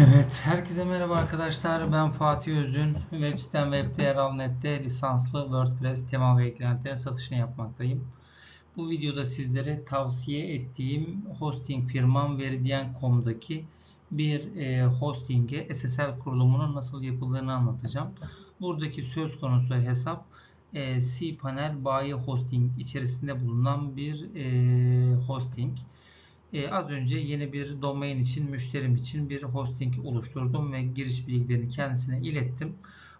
Evet, herkese merhaba arkadaşlar. Ben Fatih Özün. Web sitem Webdr.net'te lisanslı WordPress tema ve eklentilerin satışını yapmaktayım. Bu videoda sizlere tavsiye ettiğim hosting firmam Veridian.com'daki bir e, hosting'e SSL kurulumunun nasıl yapıldığını anlatacağım. Buradaki söz konusu hesap e, cPanel Bayi Hosting içerisinde bulunan bir e, hosting. Ee, az önce yeni bir domain için, müşterim için bir hosting oluşturdum ve giriş bilgilerini kendisine ilettim.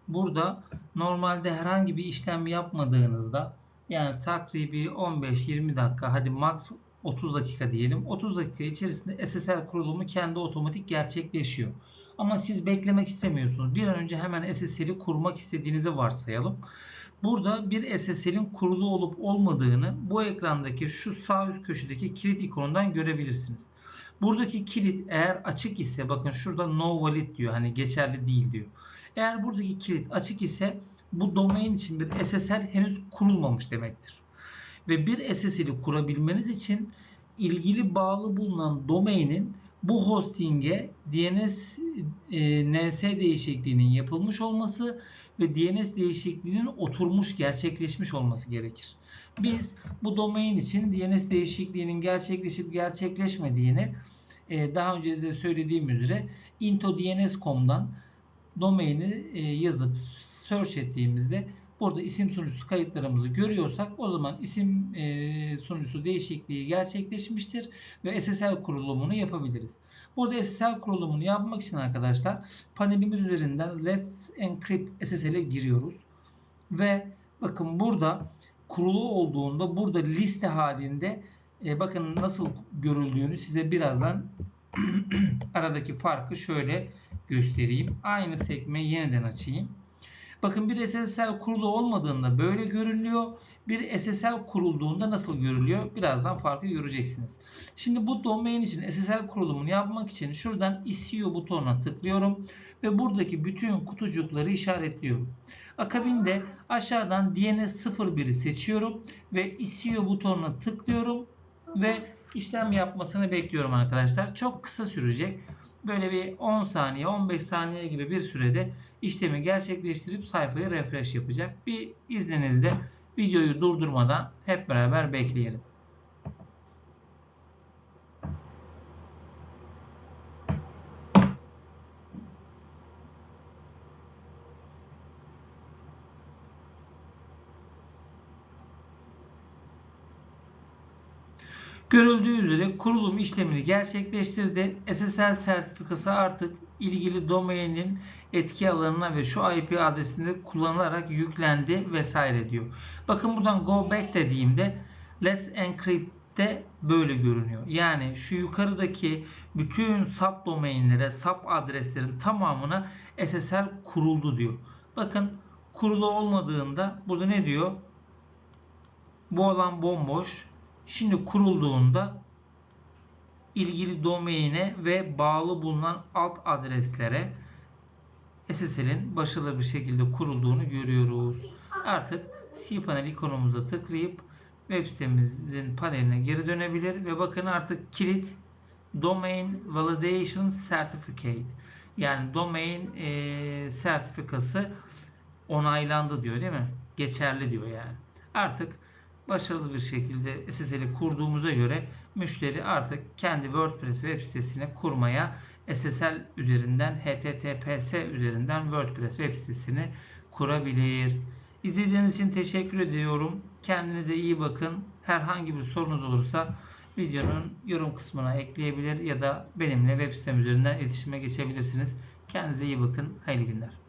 Burada normalde herhangi bir işlem yapmadığınızda yani takribi 15-20 dakika hadi max 30 dakika diyelim. 30 dakika içerisinde SSL kurulumu kendi otomatik gerçekleşiyor. Ama siz beklemek istemiyorsunuz. Bir an önce hemen SSL'i kurmak istediğinizi varsayalım. Burada bir SSL'in kurulu olup olmadığını bu ekrandaki şu sağ üst köşedeki kilit ikonundan görebilirsiniz. Buradaki kilit eğer açık ise bakın şurada no valid diyor. Hani geçerli değil diyor. Eğer buradaki kilit açık ise bu domain için bir SSL henüz kurulmamış demektir. Ve bir SSL'i kurabilmeniz için ilgili bağlı bulunan domainin bu hosting'e DNS e, NS değişikliğinin yapılmış olması ve DNS değişikliğinin oturmuş, gerçekleşmiş olması gerekir. Biz bu domain için DNS değişikliğinin gerçekleşip gerçekleşmediğini e, daha önce de söylediğim üzere intodns.com'dan domaini e, yazıp search ettiğimizde burada isim sunucusu kayıtlarımızı görüyorsak o zaman isim e, sunucusu değişikliği gerçekleşmiştir ve SSL kurulumunu yapabiliriz. Burada SSL kurulumunu yapmak için arkadaşlar panelimiz üzerinden Let's Encrypt SSL'e giriyoruz. Ve bakın burada kurulu olduğunda burada liste halinde e, bakın nasıl görüldüğünü size birazdan aradaki farkı şöyle göstereyim. Aynı sekmeyi yeniden açayım. Bakın bir SSL kurulu olmadığında böyle görünüyor. Bir SSL kurulduğunda nasıl görülüyor? Birazdan farkı göreceksiniz. Şimdi bu domain için SSL kurulumunu yapmak için şuradan ICO butonuna tıklıyorum ve buradaki bütün kutucukları işaretliyorum. Akabinde aşağıdan DNS 01'i seçiyorum ve ICO butonuna tıklıyorum ve işlem yapmasını bekliyorum arkadaşlar. Çok kısa sürecek. Böyle bir 10 saniye 15 saniye gibi bir sürede işlemi gerçekleştirip sayfayı refresh yapacak. Bir izninizle videoyu durdurmadan hep beraber bekleyelim. Görüldüğü üzere kurulum işlemini gerçekleştirdi. SSL sertifikası artık ilgili domainin etki alanına ve şu IP adresinde kullanılarak yüklendi vesaire diyor. Bakın buradan go back dediğimde let's encrypt de böyle görünüyor. Yani şu yukarıdaki bütün sub domainlere, sub adreslerin tamamına SSL kuruldu diyor. Bakın kurulu olmadığında burada ne diyor? Bu alan bomboş. Şimdi kurulduğunda ilgili domaine ve bağlı bulunan alt adreslere SSL'in başarılı bir şekilde kurulduğunu görüyoruz. Artık cPanel ikonumuza tıklayıp web sitemizin paneline geri dönebilir ve bakın artık kilit Domain Validation Certificate yani domain e, sertifikası onaylandı diyor değil mi? Geçerli diyor yani. Artık başarılı bir şekilde SSL'i kurduğumuza göre müşteri artık kendi WordPress web sitesini kurmaya SSL üzerinden HTTPS üzerinden WordPress web sitesini kurabilir. İzlediğiniz için teşekkür ediyorum. Kendinize iyi bakın. Herhangi bir sorunuz olursa videonun yorum kısmına ekleyebilir ya da benimle web sitem üzerinden iletişime geçebilirsiniz. Kendinize iyi bakın. Hayırlı günler.